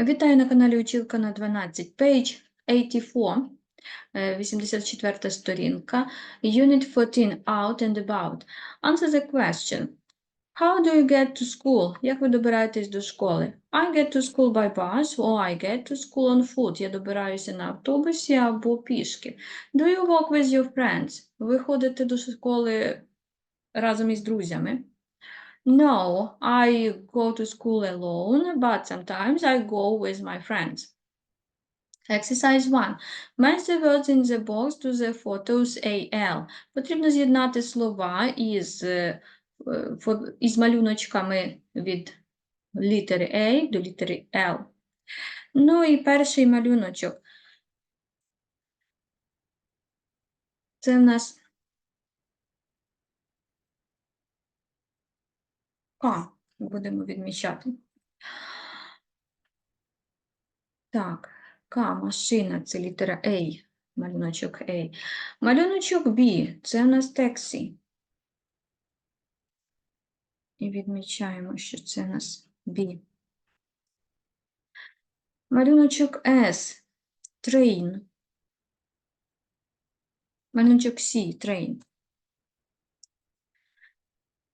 Вітаю на каналі Училка на 12, page 84, е, 84 сторінка, Unit 14, Out and About. Answer the question. How do you get to school? Як ви добираєтесь до школи? I get to school by bus or I get to school on foot. Я добираюся на автобусі або пішки. Do you walk with your friends? Ви ходите до школи разом із друзями? No, I go to school alone, but sometimes I go with my friends. Exercise 1. Match the words in the box to the photos AL. Потрібно з'єднати слова із, е, е, із малюночками від літери A до літери L. Ну і перший малюночок. Це в нас К будемо відмічати. Так, К, машина, це літера А, малюночок А. Малюночок Б, це у нас таксі. І відмічаємо, що це у нас Б. Малюночок С, train. Малюночок С, train.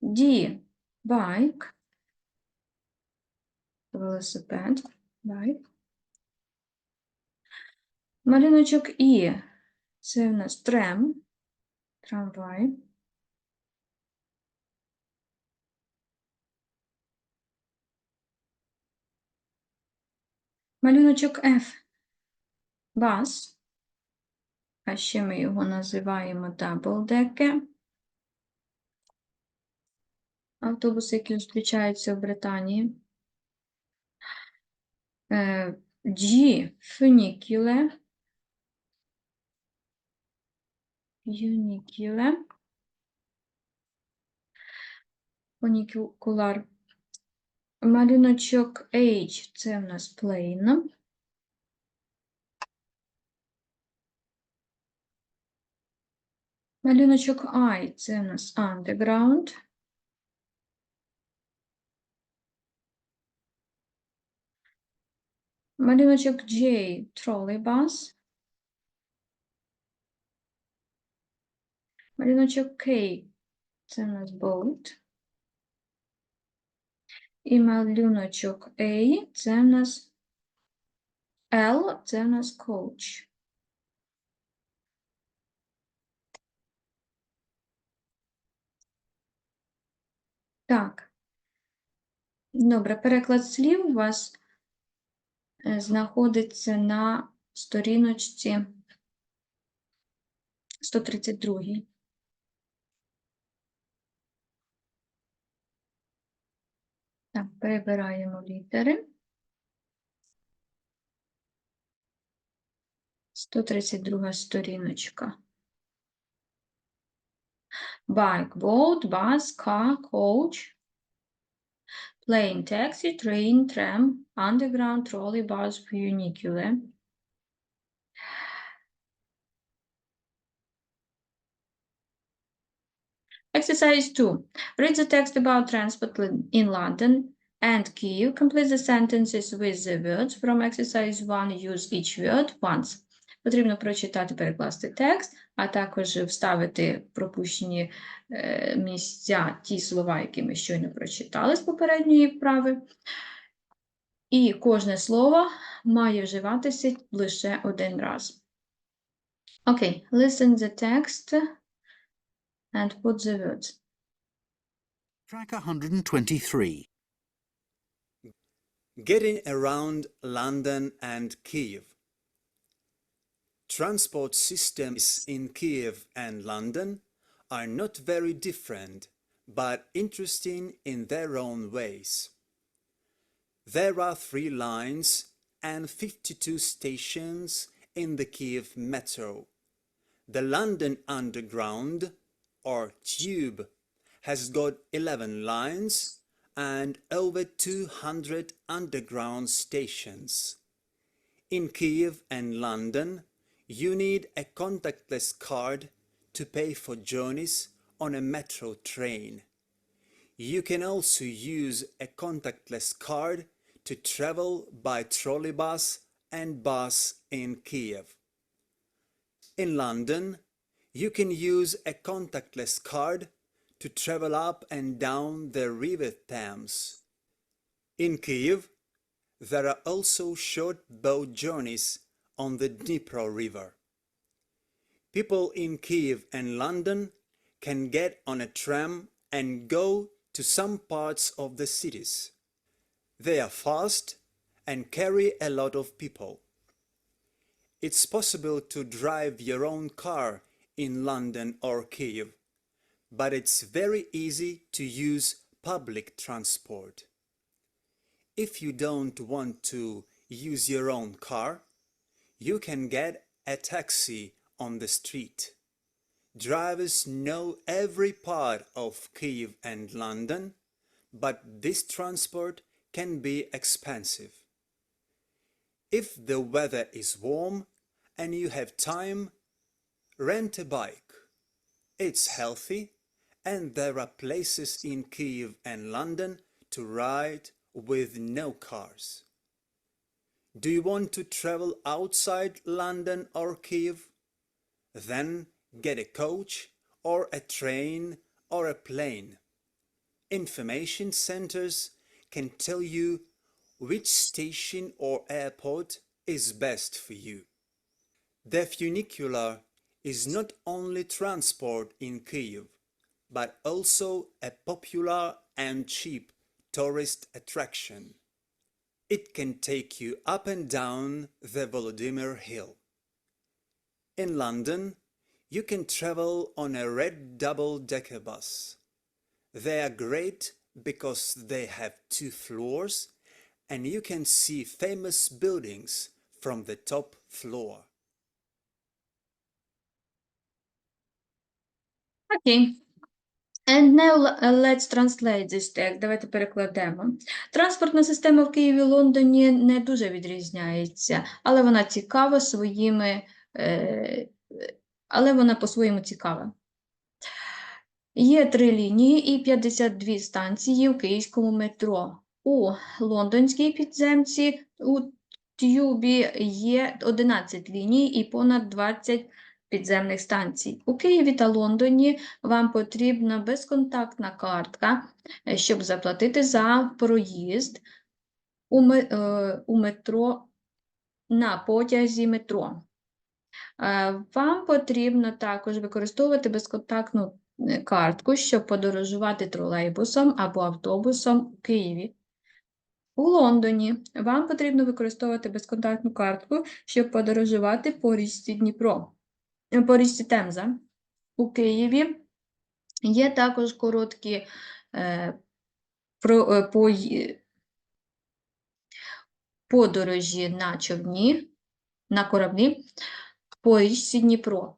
D, bike. Велосипед, байк. Малюночок І. Це в нас трем, трамвай. Малюночок F. Бас. А ще ми його називаємо даблдеке. Автобуси, які зустрічаються в Британії. Е, G. Фунікуле. Фунікуле. Фунікуляр. Малюночок H. Це в нас plane. Малюночок I. Це в нас underground. Малюночок J. Тролейбус. Малюночок K. Це у нас boat. І малюночок A. Це у нас L. Це у нас coach. Так. Добре, переклад слів у вас знаходиться на сторіночці 132. Так, перебираємо літери. 132 сторіночка. Bike, boat, bus, car, coach, plane, taxi, train, tram, underground, trolleybus, funicule. Exercise 2. Read the text about transport in London and Kyiv. Complete the sentences with the words from exercise 1. Use each word once. Потрібно прочитати, перекласти текст, а також вставити пропущені е, місця ті слова, які ми щойно прочитали з попередньої вправи. І кожне слово має вживатися лише один раз. Окей, listen the text and put the words. Track 123. Getting around London and Kiev. Transport systems in Kiev and London are not very different, but interesting in their own ways. There are three lines and 52 stations in the Kiev metro. The London Underground, or Tube, has got 11 lines and over 200 underground stations. In Kiev and London, you need a contactless card to pay for journeys on a metro train. You can also use a contactless card to travel by trolleybus and bus in Kiev. In London, you can use a contactless card to travel up and down the River Thames. In Kiev, there are also short boat journeys on the Dnipro River. People in Kiev and London can get on a tram and go to some parts of the cities. They are fast and carry a lot of people. It's possible to drive your own car in London or Kiev, but it's very easy to use public transport. If you don't want to use your own car, you can get a taxi on the street. Drivers know every part of Kiev and London, but this transport can be expensive. If the weather is warm and you have time, rent a bike. It's healthy and there are places in Kiev and London to ride with no cars. Do you want to travel outside London or Kiev? Then get a coach or a train or a plane. Information centers can tell you which station or airport is best for you. The funicular is not only transport in Kiev, but also a popular and cheap tourist attraction. It can take you up and down the Volodymyr Hill. In London, you can travel on a red double-decker bus. They are great because they have two floors and you can see famous buildings from the top floor. Ok, And now le- let's translate this text. Давайте перекладемо. Транспортна система в Києві Лондоні не дуже відрізняється, але вона цікава своїми, е, але вона по-своєму цікава. Є три лінії і 52 станції в київському метро. У лондонській підземці у Тюбі є 11 ліній і понад 20 підземних станцій. У Києві та Лондоні вам потрібна безконтактна картка, е, щоб заплатити за проїзд у, е, метро на потязі метро. Е, Вам потрібно також використовувати безконтактну картку, щоб подорожувати тролейбусом або автобусом у Києві. У Лондоні вам потрібно використовувати безконтактну картку, щоб подорожувати по річці Дніпро, по річці Темза. У Києві є також короткі е, про, е, пої- подорожі на човні, на кораблі по річці Дніпро.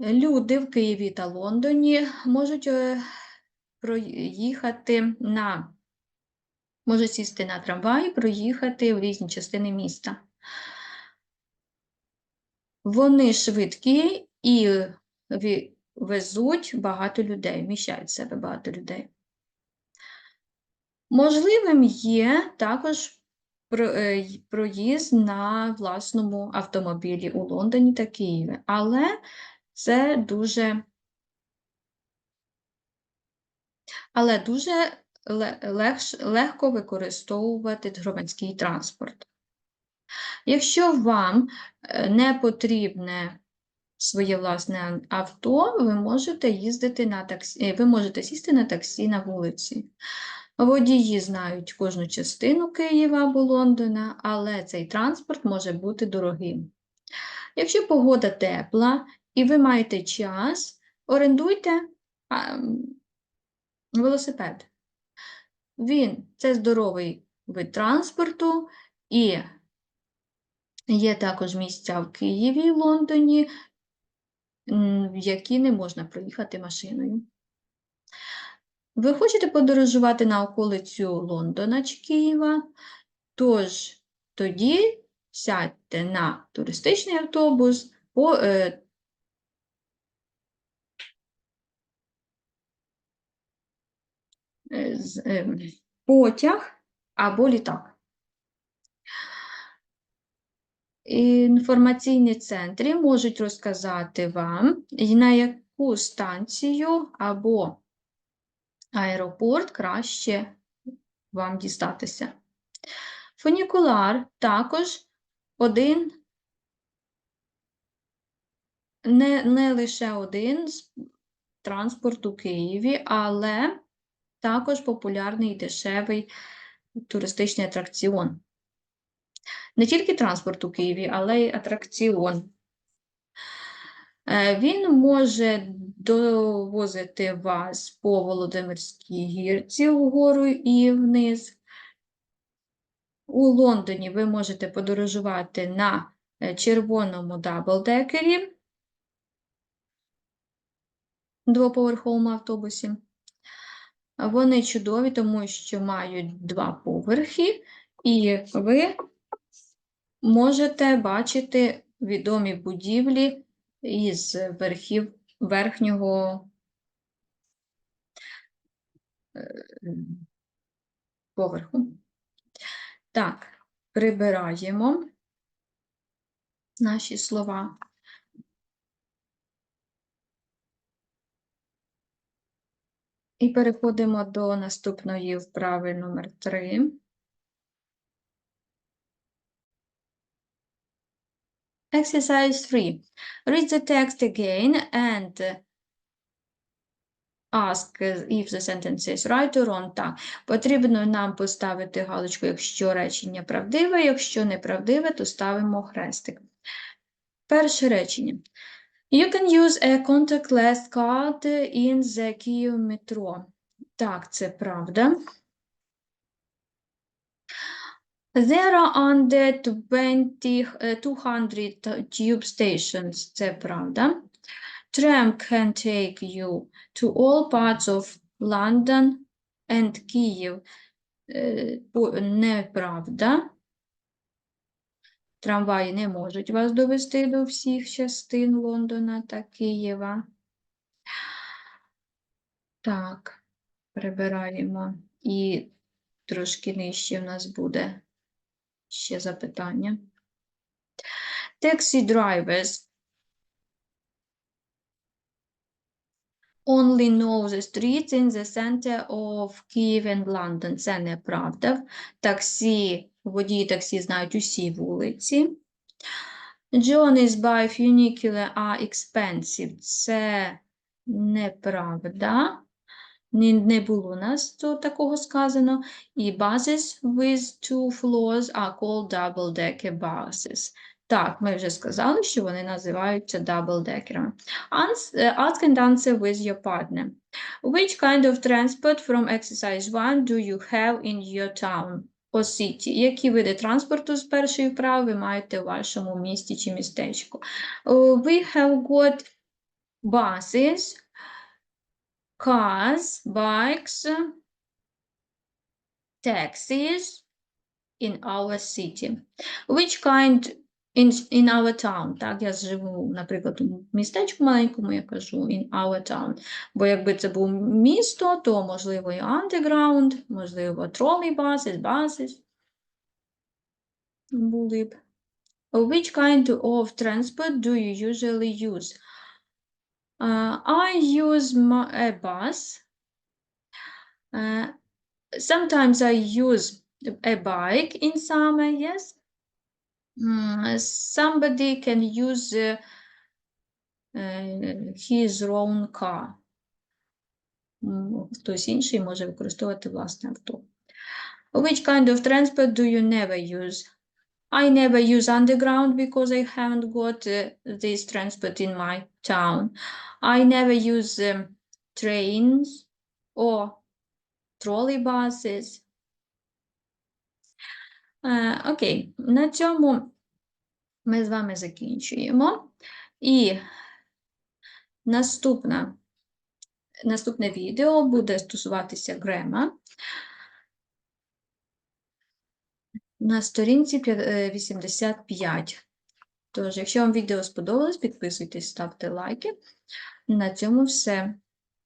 Люди в Києві та Лондоні можуть е, проїхати на можуть сісти на трамвай, проїхати в різні частини міста. Вони швидкі і везуть багато людей, вміщають в себе багато людей. Можливим є також е, проїзд на власному автомобілі у Лондоні та Києві, але це дуже, але дуже ле- легко використовувати громадський транспорт. Якщо вам е, не потрібне своє власне авто, ви можете їздити на таксі, е, ви можете сісти на таксі на вулиці. Водії знають кожну частину Києва або Лондона, але цей транспорт може бути дорогим. Якщо погода тепла і ви маєте час, орендуйте велосипед. Він це здоровий вид транспорту і є також місця в Києві Лондоні, в які не можна проїхати машиною. Ви хочете подорожувати на околицю Лондона чи Києва, тож тоді сядьте на туристичний автобус по, е, е, ем, потяг або літак. Інформаційні центри можуть розказати вам, на яку станцію або аеропорт краще вам дістатися. Фунікулар також один, не, не лише один з транспорт у Києві, але також популярний дешевий туристичний атракціон. Не тільки транспорт у Києві, але й атракціон. Е, Він може довозити вас по Володимирській гірці вгору і вниз. У Лондоні ви можете подорожувати на е, червоному даблдекері, двоповерховому автобусі. Вони чудові, тому що мають два поверхи, і ви можете бачити відомі будівлі із верхів верхнього е, поверху. Так, прибираємо наші слова. І переходимо до наступної вправи номер 3. Exercise 3. Read the text again and ask if the sentence is right or wrong. Так, потрібно нам поставити галочку, якщо речення правдиве, якщо неправдиве, то ставимо хрестик. Перше речення. You can use a contactless card in the Kyiv metro. Так, це правда. There are under 20, е, 200 tube stations. Це правда. Tram can take you to all parts of London and Kyiv. Е, Неправда. Трамваї не можуть вас довести до всіх частин Лондона та Києва. Так, прибираємо. І трошки нижче в нас буде ще запитання. Taxi drivers only know the streets in the center of Kyiv and London. Це неправда. Таксі, водії таксі знають усі вулиці. Journeys by funicular are expensive. Це неправда. Не, було у нас тут такого сказано. І buses with two floors are called double-decker buses. Так, ми вже сказали, що вони називаються double-deckerами. Е, Ask and answer with your partner. Which kind of transport from exercise 1 do you have in your town or city? Які види транспорту з першої вправи ви маєте у вашому місті чи містечку? Uh, We have got buses, cars, bikes, taxis in our city. Which kind in, in our town? Так, я живу, наприклад, у містечку маленькому, я кажу in our town. Бо якби це був місто, то можливо і underground, можливо, тролейбаси, баси були б. Which kind of transport do you usually use? Uh, I use my, a bus. Uh, sometimes I use a bike in summer, yes. Mm, somebody can use uh, uh, his own car. М, Хтось інший може використовувати власне авто. Which kind of transport do you never use? I never use underground because I haven't got uh, this transport in my town. I never use um, trains or trolleybuses. Е, Окей, на цьому ми з вами закінчуємо. І наступна, наступне відео буде стосуватися грема. На сторінці е, 85. Тож, якщо вам відео сподобалось, підписуйтесь, ставте лайки. На цьому все.